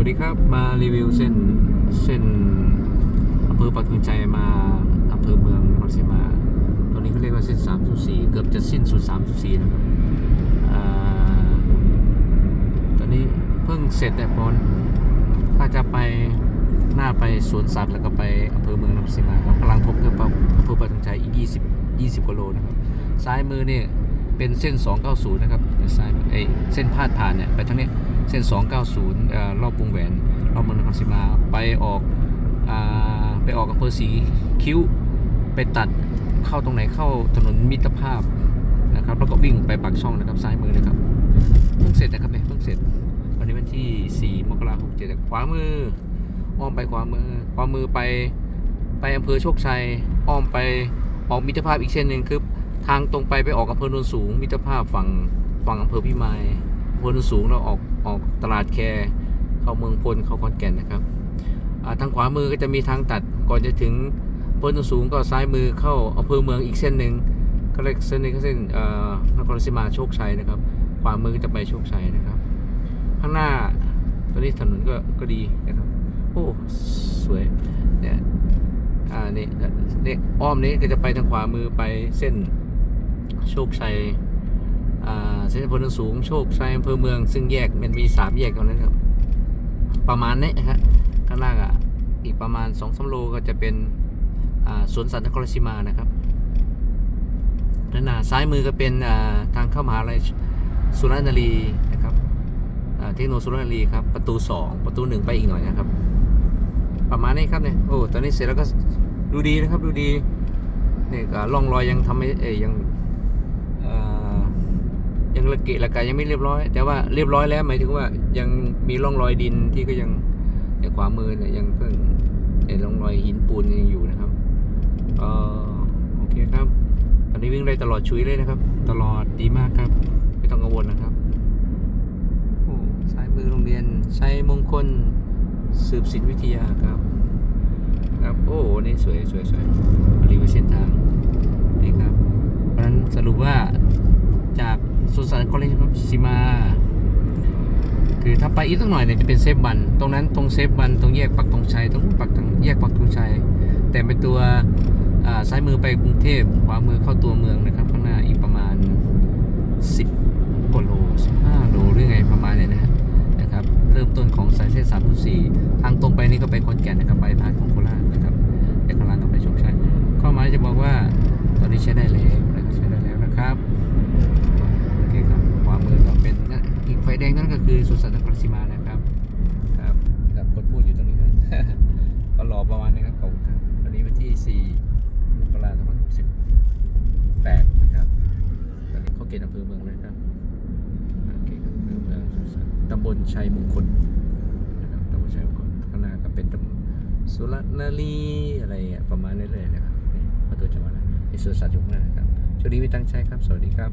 วัสดีครับมารีวิวเส้นเส้นอำเภอปักธงใจมาอำเภอเมืองนครศรีมาตรงนี้เขาเรียกว่าเส้น 304 เกือบจะสิ้นสุด 304 นะครับอตอนนี้เพิ่งเสร็จแต่พอนถ้าจะไปหน้าไปสวนสัตว์แล้วก็ไปอำเภอเมืองนครศรีมาครับกำลังผมก็ไปอำเภอปักธงใจอีก 20 20กิโลนะครับซ้ายมือเนี่ยเป็นเส้น 290 นะครับซ้ายเอ้เส้นพาดผ่านเนี่ยไปทางนี้ เส้น 290เอ่อรอบวงแหวน รอบเมืองนครศรีมาไปออกอ่าไปออกอำเภอสีคิ้ว ไปตัดเข้าตรงไหนเข้าถนนมิตรภาพนะครับแล้วก็วิ่งไปปากช่องนะครับซ้ายมือนะครับเพิ่งเสร็จนะครับเนี่ยเพิ่งเสร็จ วันนี้วันที่ 4 มกราคม67ขวามืออ้อมไปขวามือขวามือไปไปอำเภอโชคชัยอ้อมไปออกมิตรภาพอีกเส้นหนึ่งคือทางตรงไปไปออกอำเภอโนนสูงมิตรภาพฝั่งฝั่งอำเภอพิมาย อำเภอโนสูงแล้วออกออกตลาดแคเข้าเมืองพลเข้าขอนแก่นนะครับทางขวามือก็จะมีทางตัดก่อนจะถึงอำเภอโนสูงก็ซ้ายมือเข้าอำเภอเมืองอีกเส้นหนึ่งก็เรียกเส้นนี้ก็เส้นนครราชสีมาโชคชัยนะครับ ขวามือก็จะไปโชคชัยนะครับ ข้างหน้าตอนนี้ถนนก็ก็ดีนะครับโอ้สวยเนี่ยอ่านี่นี่อ้อมนี้ก็จะไปทางขวามือไปเส้นโชคชัย เส้นพลสูงโชคชัยอำเภอเมือง ซึ่งแยกมันมีสามแยกตรงนั้นครับ ประมาณนี้ฮะข้างล่างอะอีกประมาณสองสามโลก็จะเป็นสวนสัตว์นครราชสีมานะครับด้านหน้าซ้ายมือก็เป็นทางเข้ามหาลัยสุรนารีนะครับเทคโนโลยีสุรนารีครับประตู 2 ประตู 1 ไปอีกหน่อยนะครับ ประมาณนี้ครับเนี่ยโอ้ตอนนี้เสร็จแล้วก็ดูดีนะครับดูดีเนี่ยก็ร่องรอยยังทำไม่เอ้ยยัง ยังระเกะระกายยังไม่เรียบร้อย แต่ว่าเรียบร้อยแล้วหมายถึงว่ายังมีร่องรอยดินที่ก็ยังในขวามือเนี่ยยังเพิ่งเห็นร่องรอยหินปูนยังอยู่นะครับเอ่อโอเคครับตอนนี้วิ่งได้ตลอดชุยเลยนะครับ ตลอดดีมากครับ ไม่ต้องกังวลนะครับโอ้ซ้ายมือโรงเรียนชัยมงคลสืบศิลป์วิทยาครับ ครับโอ้นี่สวยสวยสวยรีวิวเส้นทางนี่ครับเพราะฉะนั้นสรุปว่า สุสานคอลเลจซิมา คือถ้าไปอีกสักหน่อยเนี่ยจะเป็นเซฟบัน ตรงนั้นตรงเซฟบันตรงแยกปักธงชัยตรงปักธงแยกปักธงชัยแต่เป็นตัวอ่าซ้ายมือไปกรุงเทพขวามือเข้าตัวเมืองนะครับ ข้างหน้าอีกประมาณ 10กว่าโล15โลหรือไงประมาณเนี้นะฮะนะครับ เริ่มต้นของสายเส้น304ทางตรงไปนี่ก็ไปขอนแก่นนะครับ แดงนั่นก็คือสุสานนครราชสีมานะครับครับครับกดพูดอยู่ตรงนี้เลยก็รอประมาณนี้ครับขอบคุณครับวันนี้วันที่4มกราคม2568นะครับตอนนี้เขาเกตอำเภอเมืองนะครับเคครับอำเภอเมืองตำบลชัยมงคลนะครับตำบลชัยมงคลข้างหน้าก็เป็นตำบลสุรนารีอะไรประมาณนี้เลยนะครับประตูจังหวัดนะในสวนสัตว์อยู่ข้างหน้านะครับช่วงนี้มีตั้งใจครับ สวัสดีครับ